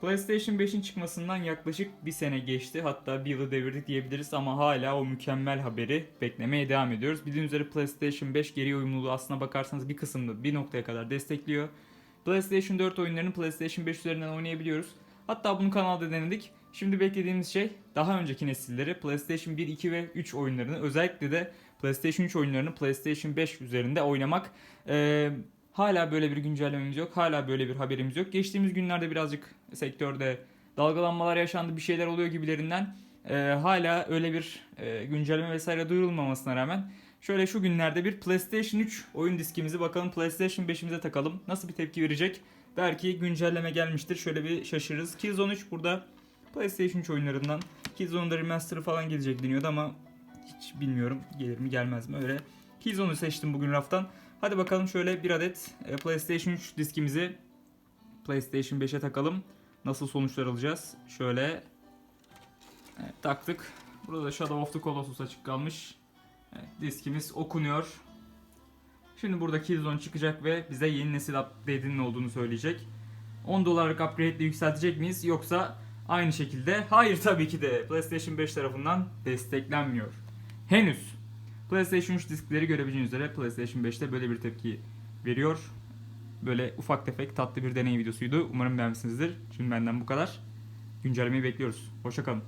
PlayStation 5'in çıkmasından yaklaşık bir sene geçti. Hatta bir yılı devirdik diyebiliriz ama hala o mükemmel haberi beklemeye devam ediyoruz. Bildiğiniz üzere PlayStation 5 geri uyumluluğu aslına bakarsanız bir kısımda bir noktaya kadar destekliyor. PlayStation 4 oyunlarını PlayStation 5 üzerinden oynayabiliyoruz. Hatta bunu kanalda denedik. Şimdi beklediğimiz şey daha önceki nesilleri PlayStation 1, 2 ve 3 oyunlarını özellikle de PlayStation 3 oyunlarını PlayStation 5 üzerinde oynamak. Ee, hala böyle bir güncellememiz yok. Hala böyle bir haberimiz yok. Geçtiğimiz günlerde birazcık sektörde dalgalanmalar yaşandı bir şeyler oluyor gibilerinden. Ee, hala öyle bir e, güncelleme vesaire duyurulmamasına rağmen şöyle şu günlerde bir PlayStation 3 oyun diskimizi bakalım PlayStation 5'imize takalım. Nasıl bir tepki verecek? Belki güncelleme gelmiştir. Şöyle bir şaşırırız. Killzone 3 burada PlayStation 3 oyunlarından. Killzone'da remaster'ı falan gelecek deniyordu ama hiç bilmiyorum gelir mi gelmez mi öyle. Killzone'u seçtim bugün raftan. Hadi bakalım şöyle bir adet e, PlayStation 3 diskimizi PlayStation 5'e takalım. Nasıl sonuçlar alacağız? Şöyle evet, taktık. Burada da Shadow of the Colossus açık kalmış. Evet, diskimiz okunuyor. Şimdi burada Killzone çıkacak ve bize yeni nesil update'inin olduğunu söyleyecek. 10 dolarlık upgrade ile yükseltecek miyiz yoksa aynı şekilde? Hayır tabii ki de PlayStation 5 tarafından desteklenmiyor. Henüz. PlayStation 3 diskleri görebileceğiniz üzere PlayStation 5'te böyle bir tepki veriyor. Böyle ufak tefek tatlı bir deney videosuydu. Umarım beğenmişsinizdir. Şimdi benden bu kadar. Güncellemeyi bekliyoruz. Hoşçakalın.